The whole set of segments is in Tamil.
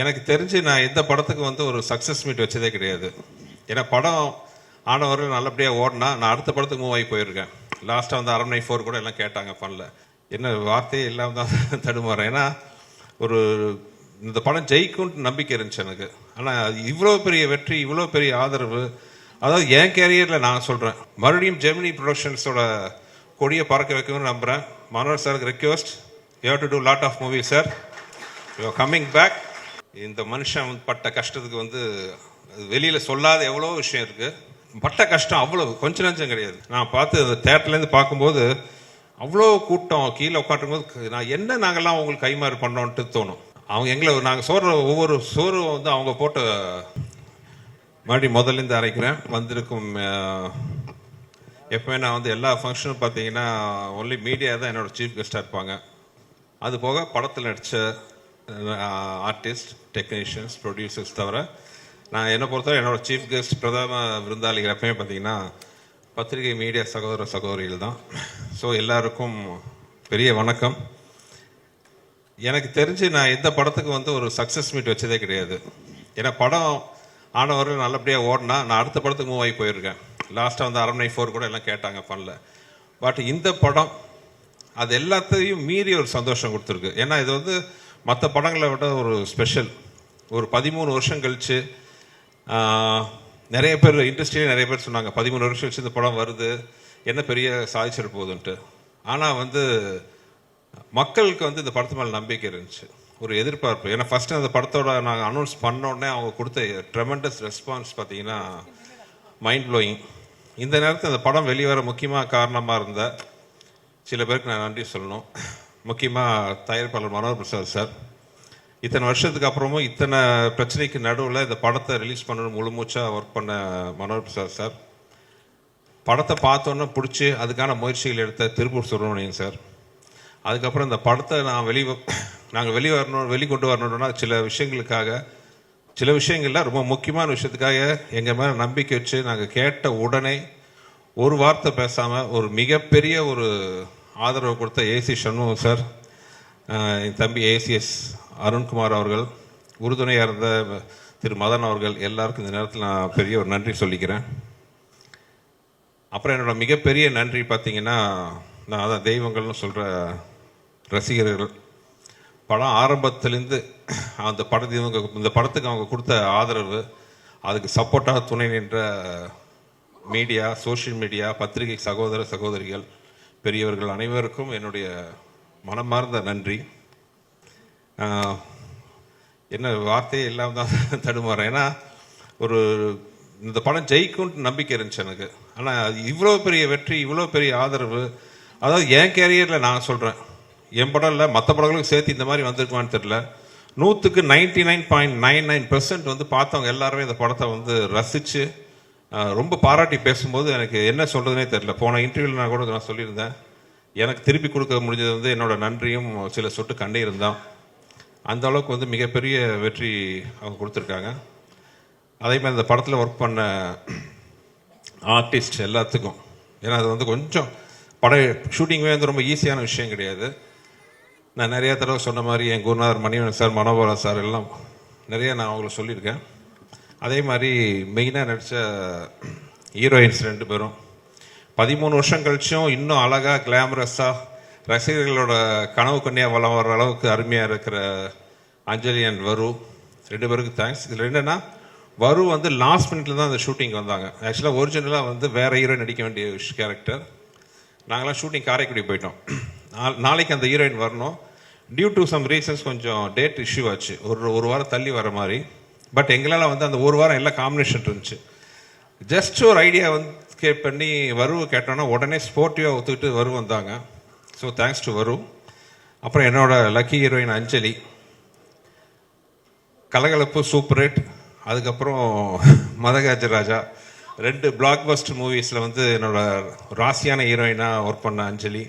எனக்கு தெரிஞ்சு நான் எந்த படத்துக்கு வந்து ஒரு சக்ஸஸ் மீட் வச்சதே கிடையாது. ஏன்னா படம் ஆனவர்கள் நல்லபடியாக ஓடினா நான் அடுத்த படத்துக்கு மூவ் ஆகி போயிருக்கேன். லாஸ்ட்டாக வந்து அரண்மனை ஃபோர் கூட எல்லாம் கேட்டாங்க ஃபனில் என்ன வார்த்தையே இல்லாமல் தான் தடுமாறேன். ஏன்னா ஒரு இந்த படம் ஜெயிக்கும்னு நம்பிக்கை இருந்துச்சு எனக்கு. ஆனால் இவ்வளோ பெரிய வெற்றி இவ்வளோ பெரிய ஆதரவு. அதாவது என் கேரியரில் நான் சொல்கிறேன் மறுபடியும் ஜெமினி ப்ரொடக்ஷன்ஸோட கொடியை பறக்க வைக்கணும்னு நம்புகிறேன் மனோர் சாருக்கு request you to do lot of movie sir you coming back இந்த மனுஷன் பட்ட கஷ்டத்துக்கு வந்து வெளியில் சொல்லாத எவ்வளோ விஷயம் இருக்குது பட்ட கஷ்டம் அவ்வளோ கொஞ்ச நஞ்சம் கிடையாது. நான் பார்த்து அந்த தேட்டர்லேருந்து பார்க்கும்போது அவ்வளோ கூட்டம் கீழே உட்காந்துருக்கும்போது நான் என்ன நாங்கள்லாம் அவங்களுக்கு கைமாறு பண்ணோன்ட்டு தோணும். அவங்க எங்களை நாங்கள் சோறு ஒவ்வொரு சோறு வந்து அவங்க போட்ட மறுபடியும் முதல்லேருந்து அரைக்கிறேன். வந்திருக்கும் எப்பவுமே நான் வந்து எல்லா ஃபங்க்ஷனும் பார்த்தீங்கன்னா ஒன்லி மீடியா தான் என்னோட சீஃப் கெஸ்ட்டாக இருப்பாங்க. அது போக படத்தில் நடித்த ஆர்டிஸ்ட் டெக்னீஷியன்ஸ் ப்ரொடியூசர்ஸ் தவிர நான் என்னை பொறுத்தவரை என்னோட சீஃப் கெஸ்ட் பிரதம விருந்தாளிகள் எப்பயுமே பார்த்தீங்கன்னா பத்திரிகை மீடியா சகோதர சகோதரிகள் தான். ஸோ எல்லாருக்கும் பெரிய வணக்கம். எனக்கு தெரிஞ்சு நான் எந்த படத்துக்கு வந்து ஒரு சக்ஸஸ் மீட் வச்சதே கிடையாது. ஏன்னா படம் ஆனவர்கள் நல்லபடியாக ஓடினா நான் அடுத்த படத்துக்கு மூவ் ஆகி போயிருக்கேன். லாஸ்ட்டாக வந்து அரண்மனை ஃபோர் கூட எல்லாம் கேட்டாங்க ஃபனில் பட் இந்த படம் அது எல்லாத்தையும் மீறி ஒரு சந்தோஷம் கொடுத்துருக்கு. ஏன்னா இது வந்து மற்ற படங்களை விட ஒரு ஸ்பெஷல் ஒரு பதிமூணு வருஷம் கழிச்சு நிறைய பேர் இண்டஸ்ட்ரியிலே நிறைய பேர் சொன்னாங்க பதிமூணு வருஷம் கழிச்சு இந்த படம் வருது என்ன பெரிய சாதிச்சிட போகுதுன்ட்டு. ஆனால் வந்து மக்களுக்கு வந்து இந்த படத்து மேலே நம்பிக்கை இருந்துச்சு. ஒரு எதிர்பார்ப்பு. ஏன்னா ஃபஸ்ட்டு அந்த படத்தோட நாங்கள் அனௌன்ஸ் பண்ண உடனே அவங்க கொடுத்த ட்ரெமெண்டஸ் ரெஸ்பான்ஸ் பார்த்தீங்கன்னா மைண்ட் ப்ளோயிங் இந்த நேரத்தில் அந்த படம் வெளிவர முக்கியமாக காரணமாக இருந்த சில பேருக்கு நான் நன்றி சொல்லணும். முக்கியமாக தயாரிப்பாளர் மனோகர் பிரசாத் சார். இத்தனை வருஷத்துக்கு அப்புறமும் இத்தனை பிரச்சனைக்கு நடுவில் இந்த படத்தை ரிலீஸ் பண்ணணும் முழு மூச்சாக ஒர்க் பண்ண மனோகர் பிரசாத் சார். படத்தை பார்த்தோன்னே பிடிச்சி அதுக்கான முயற்சிகள் எடுத்த திருப்பூர் சுப்பிரமணியன் சார். அதுக்கப்புறம் இந்த படத்தை நான் வெளி நாங்கள் வெளி வரணும் வெளிக்கொண்டு வரணும்னா சில விஷயங்களுக்காக சில விஷயங்கள்ல ரொம்ப முக்கியமான விஷயத்துக்காக எங்கள் மேலே நம்பிக்கை வச்சு நாங்கள் கேட்ட உடனே ஒரு வார்த்தை பேசாமல் ஒரு மிகப்பெரிய ஒரு ஆதரவு கொடுத்த ஏசி சண்முகம் சார் என் தம்பி ஏசிஎஸ் அருண்குமார் அவர்கள் உறுதுணையாக இருந்த திரு மதன் அவர்கள் எல்லாருக்கும் இந்த நேரத்தில் நான் பெரிய ஒரு நன்றி சொல்லிக்கிறேன். அப்புறம் என்னோட மிகப்பெரிய நன்றி பார்த்தீங்கன்னா நான் அதான் தெய்வங்கள்னு சொல்கிற ரசிகர்கள். படம் ஆரம்பத்திலேருந்து அந்த படத்தை இவங்க இந்த படத்துக்கு அவங்க கொடுத்த ஆதரவு அதுக்கு சப்போர்ட்டாக துணை நின்ற மீடியா சோஷியல் மீடியா பத்திரிகை சகோதர சகோதரிகள் பெரியவர்கள் அனைவருக்கும் என்னுடைய மனமார்ந்த நன்றி. என்ன வார்த்தையே இல்லாமல் தான் தடுமாறேன். ஏன்னா ஒரு இந்த படம் ஜெயிக்கும்னு நம்பிக்கை இருந்துச்சு எனக்கு. ஆனால் இவ்வளோ பெரிய வெற்றி இவ்வளோ பெரிய ஆதரவு. அதாவது என் கேரியரில் நான் சொல்கிறேன் என் படம் இல்லை மற்ற படங்களுக்கும் சேர்த்து இந்த மாதிரி வந்திருக்குமான்னு தெரில நூற்றுக்கு ninety nine point nine nine வந்து பார்த்தவங்க எல்லாருமே இந்த படத்தை வந்து ரசித்து ரொம்ப பாராட்டி பேசும்போது எனக்கு என்ன சொல்கிறதுனே தெரில போன இன்டர்வியூவில் நான் கூட நான் சொல்லியிருந்தேன். எனக்கு திருப்பி கொடுக்க முடிஞ்சது வந்து என்னோட நன்றியும் சில சொட்டு கண்ணீரும் தான். அந்த அளவுக்கு வந்து மிகப்பெரிய வெற்றி அவங்க கொடுத்துருக்காங்க. அதே மாதிரி இந்த படத்தில் ஒர்க் பண்ண ஆர்டிஸ்ட் எல்லாத்துக்கும். ஏன்னா அது வந்து கொஞ்சம் பட ஷூட்டிங்குமே வந்து ரொம்ப ஈஸியான விஷயம் கிடையாது. நான் நிறையா தடவை சொன்ன மாதிரி என் குருநாதர் மணிவன் சார் மனோபாலா சார் எல்லாம் நிறைய நான் அவங்கள சொல்லியிருக்கேன். அதே மாதிரி மெயினாக நடித்த ஹீரோயின்ஸ் ரெண்டு பேரும். பதிமூணு வருஷம் கழிச்சும் இன்னும் அழகாக கிளாமரஸாக ரசிகர்களோட கனவு கண்ணியாக வளம் வர அளவுக்கு அருமையாக இருக்கிற அஞ்சலி அண்ட் வரு. ரெண்டு பேருக்கு தேங்க்ஸ் இதில் என்னென்னா வரு வந்து லாஸ்ட் மினிட்ல தான் அந்த ஷூட்டிங் வந்தாங்க. ஆக்சுவலாக ஒரிஜினலாக வந்து வேறு ஹீரோயின் நடிக்க வேண்டிய கேரக்டர் நாங்களாம் ஷூட்டிங் காரைக்குடி போயிட்டோம். நாள்- நாளைக்கு அந்த ஹீரோயின் வரணும். டியூ டு சம் ரீசன்ஸ் கொஞ்சம் டேட் இஷ்யூ ஆச்சு. ஒரு ஒரு வாரம் தள்ளி வர மாதிரி. பட் எங்களால் வந்து அந்த ஒரு வாரம் எல்லாம் காம்பினேஷன் இருந்துச்சு. ஜஸ்ட் ஒரு ஐடியா வந்து கேட் பண்ணி வருவு கேட்டோன்னா உடனே ஸ்போர்ட்டிவாக ஒத்துக்கிட்டு வரு வந்தாங்க. ஸோ தேங்க்ஸ் டு வரும் அப்புறம் என்னோட லக்கி ஹீரோயின் அஞ்சலி. கலகலப்பு சூப்பர் ஹிட் அதுக்கப்புறம் மதகாஜ ராஜா. ரெண்டு பிளாக் பஸ்டர் மூவிஸில் வந்து என்னோட ராசியான ஹீரோயினாக ஒர்க் பண்ண அஞ்சலி.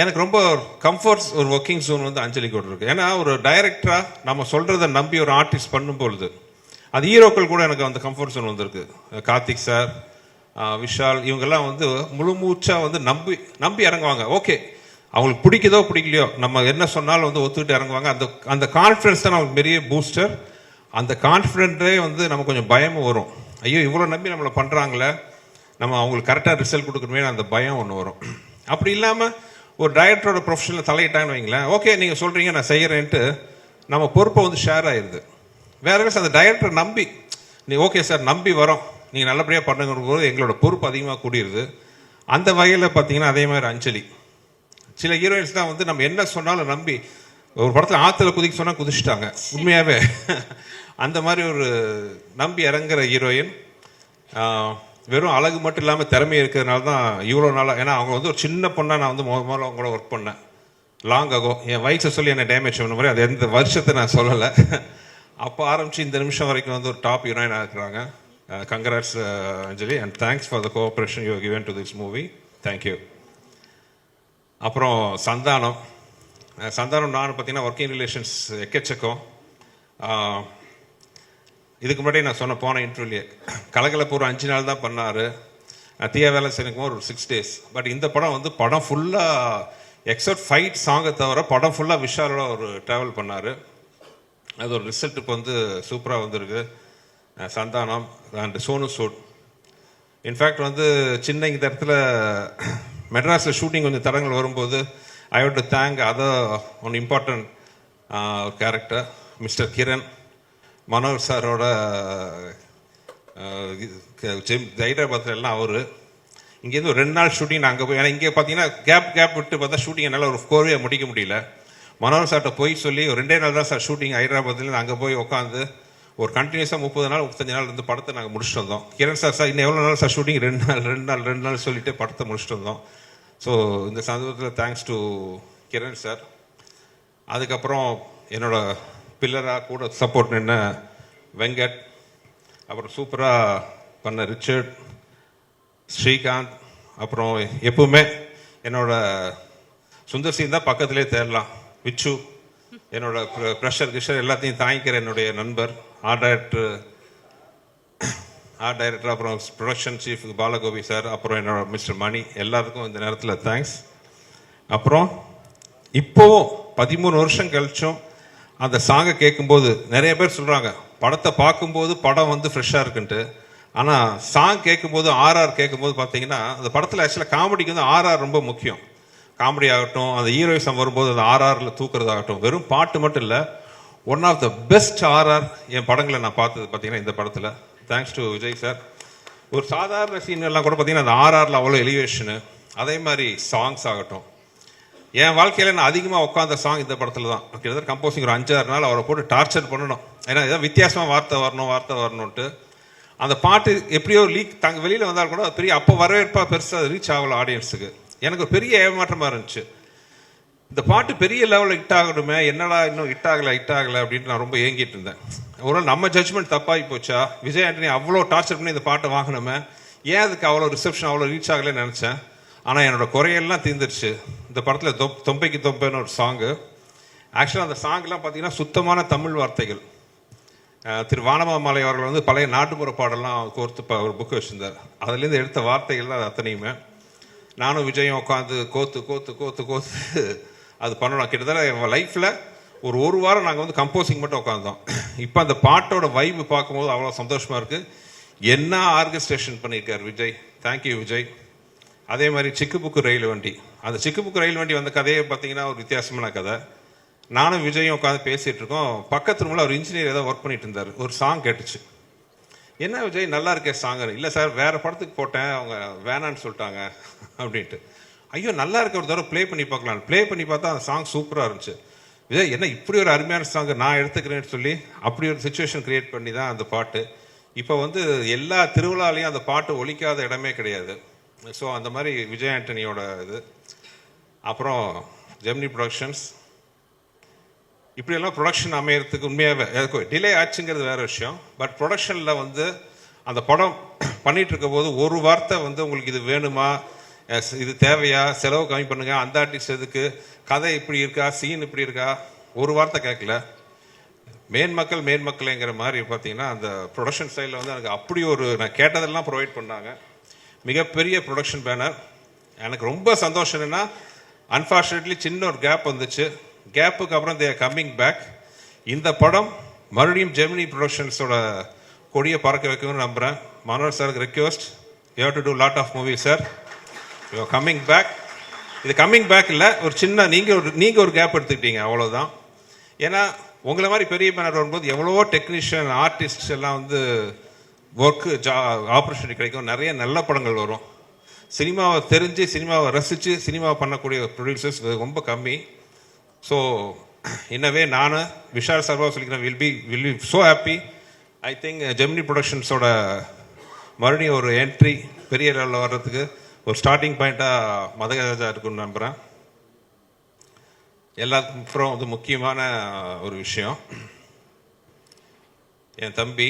எனக்கு ரொம்ப கம்ஃபர்ட்ஸ் ஒரு ஒர்க்கிங் ஜோன் வந்து அஞ்சலி கூட ஏன்னா ஒரு டைரக்டராக நம்ம சொல்கிறத நம்பி ஒரு ஆர்டிஸ்ட் பண்ணும்பொழுது அது ஹீரோக்கள் கூட எனக்கு அந்த கம்ஃபர்ட் ஜோன் வந்திருக்கு. கார்த்திக் சார் விஷால் இவங்கெல்லாம் வந்து முழு மூச்சாக வந்து நம்பி நம்பி இறங்குவாங்க. ஓகே அவங்களுக்கு பிடிக்குதோ பிடிக்கலையோ நம்ம என்ன சொன்னாலும் வந்து ஒத்துக்கிட்டு இறங்குவாங்க. அந்த அந்த கான்ஃபிடன்ஸ் தான் நமக்கு பெரிய பூஸ்டர் அந்த கான்ஃபிடென்ட்டே வந்து நமக்கு கொஞ்சம் பயமும் வரும். ஐயோ இவ்வளோ நம்பி நம்மளை பண்ணுறாங்களே நம்ம அவங்களுக்கு கரெக்டாக ரிசல்ட் கொடுக்கணுமே அந்த பயம் ஒன்று வரும். அப்படி இல்லாமல் ஒரு டைரக்டரோட ப்ரொஃபஷனில் தலையிட்டான்னு வைங்களேன். ஓகே நீங்கள் சொல்கிறீங்க நான் செய்கிறேன்ட்டு நம்ம பொறுப்பை வந்து ஷேர் ஆயிடுது வேற வேறு அந்த டைரக்டர் நம்பி நீ ஓகே சார் நம்பி வரோம். நீங்கள் நல்லபடியாக பண்ணுங்கிற போது எங்களோட பொறுப்பு அதிகமாக கூடியிருது அந்த வகையில் பார்த்தீங்கன்னா அதே மாதிரி அஞ்சலி. சில ஹீரோயின்ஸ் தான் வந்து நம்ம என்ன சொன்னாலும் நம்பி ஒரு படத்தில் ஆற்றுல குதிக்க சொன்னால் குதிச்சிட்டாங்க. உண்மையாகவே அந்த மாதிரி ஒரு நம்பி இறங்குற ஹீரோயின் வெறும் அழகு மட்டும் இல்லாமல் திறமை இருக்கிறதுனால தான் இவ்வளோ நாளாக ஏன்னா அவங்க வந்து ஒரு சின்ன பொண்ணாக நான் வந்து முத முதல்ல அவங்களோட கூட ஒர்க் பண்ணேன். லாங் ஆகும் என் வயசை சொல்லி என்னை டேமேஜ் பண்ண மாதிரி அது எந்த வருஷத்தை நான் சொல்லலை. அப்போ ஆரம்பித்து இந்த நிமிஷம் வரைக்கும் வந்து ஒரு டாப் ஹீரோயினாக இருக்கிறாங்க. Uh, congrats uh, Anjali and thanks for the cooperation you given to this movie thank you அப்புறம் சந்தானம். Uh, சந்தானம் நான் பார்த்தீங்கன்னா ஒர்க்கிங் ரிலேஷன்ஸ் எக்கச்சக்கம். இதுக்கு முன்னாடி நான் சொன்ன போன இன்டர்வியூலே கலகலப்பு ஒரு அஞ்சு நாள் தான் பண்ணார். தீய வேலை செய்யணும் ஒரு சிக்ஸ் டேஸ் பட் இந்த படம் வந்து படம் ஃபுல்லாக எக்ஸப்ட் ஃபைட் சாங்கை தவிர படம் ஃபுல்லாக விஷாலோட ஒரு ட்ராவல் பண்ணார். அது ஒரு ரிசல்ட் இப்போ வந்து சூப்பராக வந்திருக்கு. Santhanam and Sonu Sood. In fact வந்து சின்ன இந்த இடத்துல மெட்ராஸில் ஷூட்டிங் கொஞ்சம் தடங்கள் வரும்போது I have to thank other one important character mister Kiran Manor சாரோட ஹைதராபாத்தில் எல்லாம் அவர். இங்கேருந்து ஒரு ரெண்டு நாள் ஷூட்டிங் அங்கே போய் ஏன்னா இங்கே பார்த்தீங்கன்னா கேப் கேப் விட்டு பார்த்தா ஷூட்டிங் என்னால் ஒரு கோர்வையாக முடிக்க முடியல. மனோகர் சார்கிட்ட போய் சொல்லி ஒரு ரெண்டே நாள் தான் சார் ஷூட்டிங் ஹைதராபாத்தில் அங்கே போய் உட்காந்து ஒரு கண்டினியூஸாக முப்பது நாள் முப்பத்தஞ்சு நாள் இருந்து படத்தை நாங்கள் முடிச்சுட்டு வந்தோம். கிரண் சார் சார் இன்னும் எவ்வளோ நாள் சார் ஷூட்டிங் ரெண்டு நாள் ரெண்டு நாள் ரெண்டு நாள் சொல்லிட்டு படத்தை முடிச்சுட்டு வந்தோம். ஸோ இந்த சந்தர்ப்பத்தில் தேங்க்ஸ் டு கிரண் சார் அதுக்கப்புறம் என்னோடய பில்லராக கூட சப்போர்ட் நின்ன வெங்கட் அப்புறம் சூப்பராக பண்ண ரிச்சர்ட் ஸ்ரீகாந்த் அப்புறம் எப்பவுமே என்னோட சுந்தர் சிங் தான் பக்கத்திலே தேடலாம். விச்சு என்னோட ப்ரெஷர் கிஷர் எல்லாத்தையும் தாங்கிக்கிற என்னுடைய நண்பர் ஆர்ட் டைரக்டர் ஆர்ட் டைரக்டர் அப்புறம் ப்ரொடக்ஷன் சீஃப் பாலகோபி சார் அப்புறம் என்னோட மிஸ்டர் மணி எல்லாருக்கும் இந்த நேரத்தில் தேங்க்ஸ் அப்புறம் இப்போவும் பதிமூணு வருஷம் கழிச்சும் அந்த சாங்கை கேட்கும்போது நிறைய பேர் சொல்கிறாங்க படத்தை பார்க்கும்போது படம் வந்து ஃப்ரெஷ்ஷாக இருக்குன்ட்டு. ஆனால் சாங் கேட்கும்போது ஆர்ஆர் கேட்கும்போது பார்த்தீங்கன்னா அந்த படத்தில் ஆக்சுவலாக காமெடிக்கு வந்து ஆர்ஆர் ரொம்ப முக்கியம். காமெடி ஆகட்டும் அந்த ஹீரோயிசம் வரும்போது அந்த ஆர்ஆரில் தூக்குறதாகட்டும் வெறும் பாட்டு மட்டும் இல்லை one of the best RR என் படங்களை நான் பார்த்தது பார்த்தீங்கன்னா இந்த படத்தில். தேங்க்ஸ் டு விஜய் சார் ஒரு சாதாரண சீன் எல்லாம் கூட பார்த்தீங்கன்னா அந்த ஆர்ஆரில் அவ்வளோ எலிவேஷனு அதே மாதிரி சாங்ஸ் ஆகட்டும். என் வாழ்க்கையில் நான் அதிகமாக உட்காந்த சாங் இந்த படத்தில் தான் கிட்டத்தட்ட கம்போசிங் ஒரு அஞ்சாறு நாள் அவரை போட்டு டார்ச்சர் பண்ணணும். ஏன்னா ஏதாவது வித்தியாசமாக வார்த்தை வரணும் வார்த்தை வரணுன்ட்டு அந்த பாட்டு எப்படியோ லீக் தங்க வெளியில் வந்தால் கூட பெரிய அப்போ வரவேற்பாக பெருசாக ரீச் ஆகல ஆடியன்ஸுக்கு எனக்கு பெரிய ஏமாற்றமாக இருந்துச்சு. இந்த பாட்டு பெரிய லெவலில் ஹிட் ஆகணுமே என்னடா இன்னும் ஹிட் ஆகலை ஹிட் ஆகலை அப்படின்னு நான் ரொம்ப ஏங்கிட்டு இருந்தேன். ஒரு நம்ம ஜட்ஜ்மெண்ட் தப்பாகி போச்சா? விஜய் ஆண்டனி அவ்வளோ டார்ச்சர் பண்ணி இந்த பாட்டை வாங்கினோமே ஏன் அதுக்கு அவ்வளோ ரிசப்ஷன் அவ்வளோ ரீச் ஆகலைன்னு நினச்சேன்? ஆனால் என்னோட குறையெல்லாம் தீர்ந்துருச்சு. இந்த படத்தில் தொப் தொம்பைக்கு தொம்பைன்னு ஒரு சாங்கு ஆக்சுவலாக அந்த சாங்லாம் பார்த்தீங்கன்னா சுத்தமான தமிழ் வார்த்தைகள். திரு வானமாமலை அவர்கள் வந்து பழைய நாட்டுப்புற பாடலாம் கோர்த்து ஒரு புக்கு வச்சுருந்தார். அதுலேருந்து எடுத்த வார்த்தைகள் தான் அது அத்தனையுமே. நானும் விஜயம் உட்காந்து கோத்து கோத்து கோத்து கோத்து அது பண்ணணும். கிட்டத்தட்ட என் லைஃப்பில் ஒரு ஒரு வாரம் நாங்கள் வந்து கம்போசிங் மட்டும் உட்காந்தோம் இப்போ அந்த பாட்டோட வைப்பு பார்க்கும்போது அவ்வளோ சந்தோஷமாக இருக்குது என்ன ஆர்கஸ்ட்ரேஷன் பண்ணியிருக்கார் விஜய்? தேங்க்யூ விஜய். அதே மாதிரி சிக்கு புக்கு ரயில் வண்டி. அந்த சிக்குபுக்கு ரயில் வண்டி வந்த கதையை பார்த்தீங்கன்னா ஒரு வித்தியாசமான கதை. நானும் விஜயும் உட்காந்து பேசிகிட்டு இருக்கோம். பக்கத்து ரூமில் ஒரு இன்ஜினியர் ஏதோ ஒர்க் பண்ணிட்டு இருந்தார். ஒரு சாங் கேட்டுச்சு. என்ன விஜய் நல்லா இருக்கே சாங் இல்லை சார் வேறு படத்துக்கு போட்டேன். அவங்க வேணான்னு சொல்லிட்டாங்க. அப்படின்ட்டு. ஐயோ நல்லா இருக்க. ஒரு தடவை ப்ளே பண்ணி பார்க்கலாம். ப்ளே பண்ணி பார்த்தா அந்த சாங் சூப்பராக இருந்துச்சு. விஜய் என்ன இப்படி ஒரு அருமையான சாங் நான் எடுத்துக்கிறேன்னு சொல்லி அப்படி ஒரு சுச்சுவேஷன் க்ரியேட் பண்ணி தான் அந்த பாட்டு. இப்போ வந்து எல்லா திருவிழாலையும் அந்த பாட்டு ஒழிக்காத இடமே கிடையாது. ஸோ அந்த மாதிரி விஜய் ஆண்டனியோட இது. அப்புறம் ஜெமினி ப்ரொடக்ஷன்ஸ் இப்படியெல்லாம் ப்ரொடக்ஷன் அமையறதுக்கு உண்மையாகவே டிலே ஆச்சுங்கிறது வேற விஷயம். பட் ப்ரொடக்ஷனில் வந்து அந்த படம் பண்ணிட்டு இருக்க போது ஒரு வார்த்தை வந்து உங்களுக்கு இது வேணுமா? இது தேவையா? செலவு கம்மி பண்ணுங்க. அந்த ஆர்டிஸ்ட் எதுக்கு? கதை இப்படி இருக்கா? சீன் இப்படி இருக்கா? ஒரு வார்த்தை கேட்கல. மேன்மக்கள் மேன்மக்கள்ங்கிற மாதிரி பார்த்தீங்கன்னா அந்த ப்ரொடக்ஷன் ஸ்டைலில் வந்து எனக்கு அப்படி ஒரு நான் கேட்டதெல்லாம் ப்ரொவைட் பண்ணாங்க. மிகப்பெரிய ப்ரொடக்ஷன் பேனர் எனக்கு ரொம்ப சந்தோஷம் என்னென்னா அன்ஃபார்ச்சுனேட்லி சின்ன ஒரு கேப் வந்துச்சு. கேப்புக்கு அப்புறம் தே கம்மிங் பேக் இந்த படம் மறுபடியும் ஜெமினி ப்ரொடக்ஷன்ஸோட கொடியை பறக்க வைக்கணும்னு நம்புகிறேன் மனோர் சாருக்கு request you to do lot of movie sir you coming back இது கம்மிங் பேக் இல்லை ஒரு சின்ன நீங்கள் ஒரு நீங்கள் ஒரு கேப் எடுத்துக்கிட்டீங்க அவ்வளோதான் ஏன்னா உங்களை மாதிரி பெரிய பேனர் வரும்போது எவ்வளவோ டெக்னீஷியன் ஆர்டிஸ்ட் எல்லாம் வந்து ஒர்க்கு ஜா ஆப்பர்ச்சுனிட்டி கிடைக்கும். நிறைய நல்ல படங்கள் வரும். சினிமாவை தெரிஞ்சு சினிமாவை ரசித்து சினிமாவை பண்ணக்கூடிய ப்ரொடியூசர்ஸ் ரொம்ப கம்மி. ஸோ இன்னவே நான் விஷால் சர்வா சொல்லிக்கிறேன் will be will be so happy I think Gemini ப்ரொடக்ஷன்ஸோட மறுபடியும் ஒரு என்ட்ரி பெரிய லெவலில் வர்றதுக்கு ஒரு ஸ்டார்டிங் பாயிண்ட்டாக மதகராஜா இருக்குன்னு நம்புகிறேன் எல்லாத்துக்கும் அப்புறம் வந்து முக்கியமான ஒரு விஷயம். என் தம்பி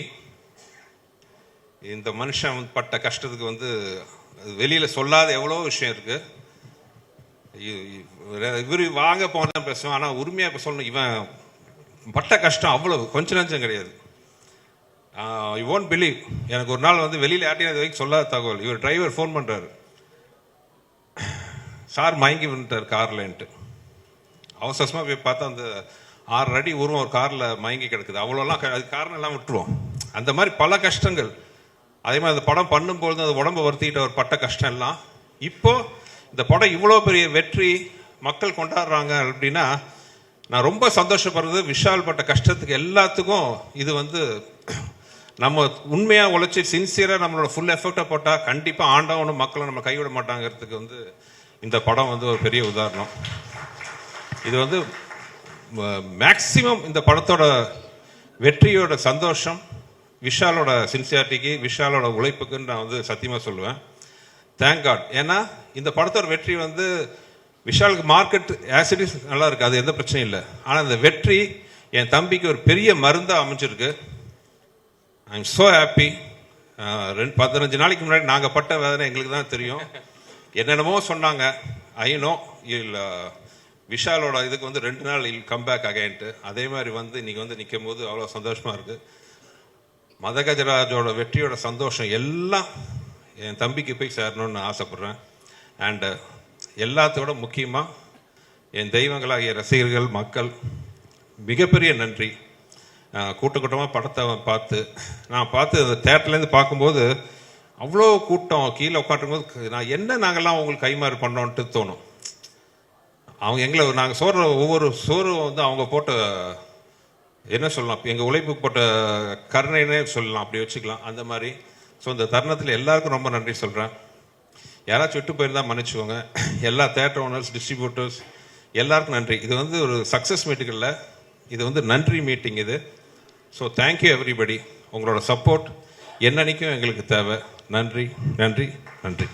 இந்த மனுஷன் வந்து பட்ட கஷ்டத்துக்கு வந்து வெளியில் சொல்லாத எவ்வளோ விஷயம் இருக்குது இவர் வாங்க போனால் பேசுவோம் ஆனால் உரிமையாக இப்போ சொல்லணும். இவன் பட்ட கஷ்டம் அவ்வளோ கொஞ்ச நஞ்சம் கிடையாது. யூ ஓன்ட் பிலீவ் எனக்கு ஒரு நாள் வந்து வெளியில் யார்ட்டையும் வரைக்கும் சொல்லாத தகவல். இவர் டிரைவர் ஃபோன் பண்ணுறாரு சார் மயங்கி விட்டார் கார்லன்ட்டு. அவசரமாக போய் பார்த்தா அந்த ஆறு அடி உருவம் ஒரு காரில் மயங்கி கிடக்குது. அவ்வளோலாம் க- அது காரணம் எல்லாம் விட்டுருவோம். அந்த மாதிரி பல கஷ்டங்கள். அதே மாதிரி அந்த படம் பண்ணும்பொழுது அது உடம்பு வருத்திக்கிட்ட ஒரு பட்ட கஷ்டம் எல்லாம் இப்போ இந்த படம் இவ்வளோ பெரிய வெற்றி மக்கள் கொண்டாடுறாங்க அப்படின்னா நான் ரொம்ப சந்தோஷப்படுறது விஷால் பட்ட கஷ்டத்துக்கு எல்லாத்துக்கும் இது வந்து நம்ம உண்மையாக உழைச்சி சின்சியராக நம்மளோட ஃபுல் எஃபெக்டை போட்டால் கண்டிப்பாக ஆண்டவனும் மக்களை நம்ம கைவிட மாட்டாங்கிறதுக்கு வந்து இந்த படம் வந்து ஒரு பெரிய உதாரணம். இது வந்து மேக்சிமம் இந்த படத்தோட வெற்றியோட சந்தோஷம் விஷாலோட சின்சியாரிட்டிக்கு விஷாலோட உழைப்புக்குன்னு நான் வந்து சத்தியமாக சொல்லுவேன். தேங்க் காட் ஏன்னா இந்த படத்தோட வெற்றி வந்து விஷாலுக்கு மார்க்கெட் ஆசிடிஸ் நல்லா இருக்குது அது எந்த பிரச்சனையும் இல்லை. ஆனால் இந்த வெற்றி என் தம்பிக்கு ஒரு பெரிய மருந்தாக அமைஞ்சிருக்கு. ஐ எம் ஸோ ஹாப்பி ரெண்டு பதினஞ்சு நாளைக்கு முன்னாடி நாங்கள் பட்ட வேதனை எங்களுக்கு தான் தெரியும். என்னென்னமோ சொன்னாங்க. ஐநோ இல்லை விஷாலோட இதுக்கு வந்து ரெண்டு நாள் இல் கம் பேக் அகைன்ட்டு அதே மாதிரி வந்து இன்றைக்கி வந்து நிற்கும் போது அவ்வளோ சந்தோஷமாக இருக்குது மதகஜராஜோட வெற்றியோட சந்தோஷம் எல்லாம் என் தம்பிக்கு போய் சேரணும்னு ஆசைப்பட்றேன். அண்டு எல்லாத்தோட முக்கியமாக என் தெய்வங்களாகிய ரசிகர்கள் மக்கள் மிகப்பெரிய நன்றி. கூட்ட கூட்டமாக படத்தை பார்த்து நான் பார்த்து அந்த தேட்டர்லேருந்து பார்க்கும்போது அவ்வளோ கூட்டம் கீழே உட்காட்டும்போது நான் என்ன நாங்கள்லாம் அவங்களுக்கு கைமாறு பண்ணோன்ட்டு தோணும். அவங்க எங்களை நாங்கள் சோறு ஒவ்வொரு சோறு வந்து அவங்க போட்ட என்ன சொல்லலாம்? எங்கள் உழைப்பு போட்ட கருணைன்னே சொல்லலாம். அப்படி வச்சுக்கலாம். அந்த மாதிரி. ஸோ இந்த தருணத்தில் எல்லாருக்கும் ரொம்ப நன்றி சொல்கிறேன் யாராச்சும் விட்டு போயிருந்தா மன்னிச்சுக்கோங்க. எல்லா தேட்டர் ஓனர்ஸ் டிஸ்ட்ரிபியூட்டர்ஸ் எல்லாருக்கும் நன்றி. இது வந்து ஒரு சக்ஸஸ் மீட்டுக்கு இல்லை. இது வந்து நன்றி மீட்டிங் இது. ஸோ தேங்க்யூ எவ்ரிபடி உங்களோட சப்போர்ட் என்னன்னைக்கும் எங்களுக்கு தேவை. நன்றி நன்றி நன்றி.